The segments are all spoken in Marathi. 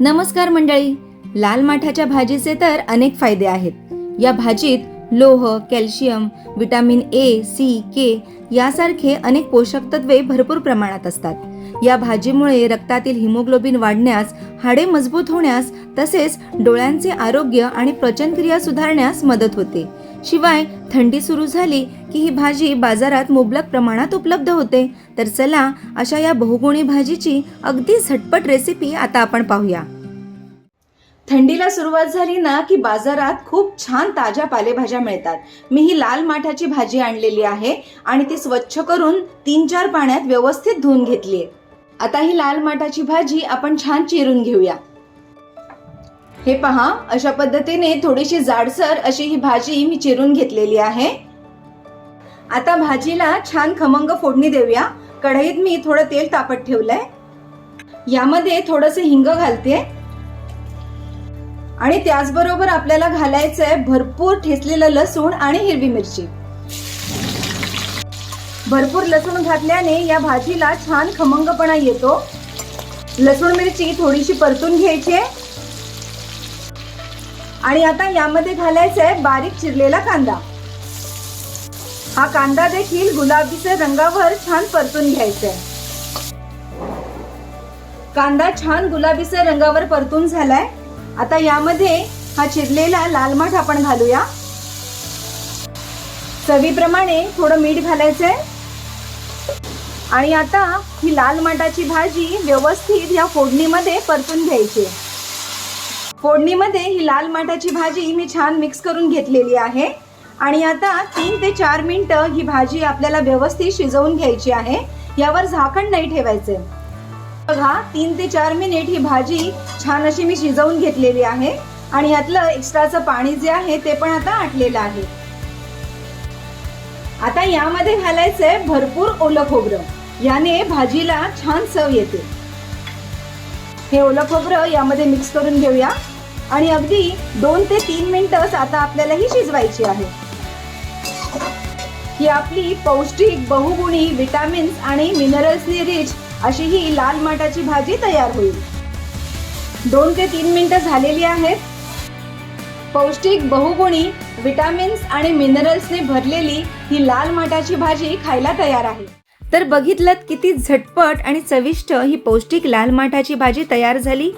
नमस्कार मंडळी. लाल माठाच्या भाजीचे तर अनेक फायदे आहेत. या भाजीत लोह calcium vitamin A C K यासारखे अनेक पोषक तत्वे भरपूर प्रमाणात असतात. या भाजीमुळे रक्तातील हिमोग्लोबिन वाढण्यास हाडे मजबूत होण्यास तसेच डोळ्यांचे आरोग्य आणि पचनक्रिया सुधारण्यास मदत होते. शिवाय थंडी सुरू झाली की ही भाजी बाजारात मुबलक प्रमाणात उपलब्ध होते. तर चला अशा या बहुगुणी भाजीची अगदी झटपट रेसिपी आता आपण पाहूया. थंडीला सुरुवात झाली ना की बाजारात खूप छान ताज्या पालेभाज्या मिळतात. मी ही लाल माठाची भाजी आणलेली आहे आणि ती स्वच्छ करून तीन चार पाण्यात व्यवस्थित धुवून घेतली आता ही लाल माठाची भाजी आपण छान चिरून घेऊया. हे पहा अशा पद्धतीने थोडीशी जाडसर अशी ही भाजी मी चिरून घेतलेली आहे. आता भाजीला छान खमंग फोडणी देऊया. कढईत मी थोडं तेल तापत ठेवलंय. यामध्ये थोडस हिंग घालते. आणि त्याचबरोबर आपल्याला घालायचंय भरपूर ठेचलेलं लसूण आणि हिरवी मिरची. भरपूर लसूण घातल्याने या भाजीला छान खमंगपणा येतो. लसूण मिरची थोडीशी परतून घ्यायची आहे. आणि आता यामध्ये घालायचंय बारीक चिरलेला कांदा. हा कांदा देखील गुलाबीच्या रंगावर छान परतून घ्यायचा आहे कांदा छान गुलाबीच्या रंगावर परतून झालाय. आता यामध्ये हा चिरलेला लाल माठ आपण घालूया. चवीप्रमाणे थोडं मीठ घालायचंय. आणि आता ही लाल माठाची भाजी व्यवस्थित या फोडणीमध्ये परतून घ्यायची फोडणीमध्ये ही लाल माठाची भाजी मी छान मिक्स करून घेतलेली आहे. आणि आता तीन ते चार मिनिटं ही भाजी आपल्याला व्यवस्थित शिजवून घ्यायची आहे. यावर झाकण नाही ठेवायचे. बघा तीन ते चार मिनिट ही भाजी छान अशी मी शिजवून घेतलेली आहे. आणि यातलं एक्स्ट्राचं पाणी जे आहे ते पण आता आटलेलं आहे. आता यामध्ये घालायचंय भरपूर ओलं खोबरं. याने भाजीला छान चव येते. हे ओलं खोबरं यामध्ये मिक्स करून घेऊया. आणि अगदी दोन ते तीन मिनटं आता आपल्याला ही शिजवायची आहे. ही आपली पौष्टिक बहुगुणी विटामिन्स आणि मिनरल्सनी रिच अशी ही लाल माठाची भाजी तयार होईल. दोन ते तीन मिनटं झालेली आहेत. पौष्टिक बहुगुणी विटामिन्स आणि मिनरल्सने भरलेली ही लाल मठाची भाजी खायला तयार आहे. तर बघितलं किती झटपट आणि चविष्ट ही पौष्टिक लाल माठाची भाजी तयार झाली.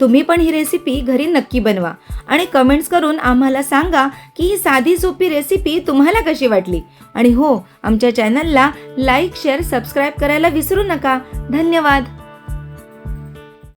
तुम्ही पण ही रेसिपी घरी नक्की बनवा आणि कमेंट्स करून आम्हाला सांगा की ही साधी सोपी रेसिपी तुम्हाला कशी वाटली. आणि हो आमच्या चॅनलला लाईक शेअर सबस्क्राईब करायला विसरू नका. धन्यवाद.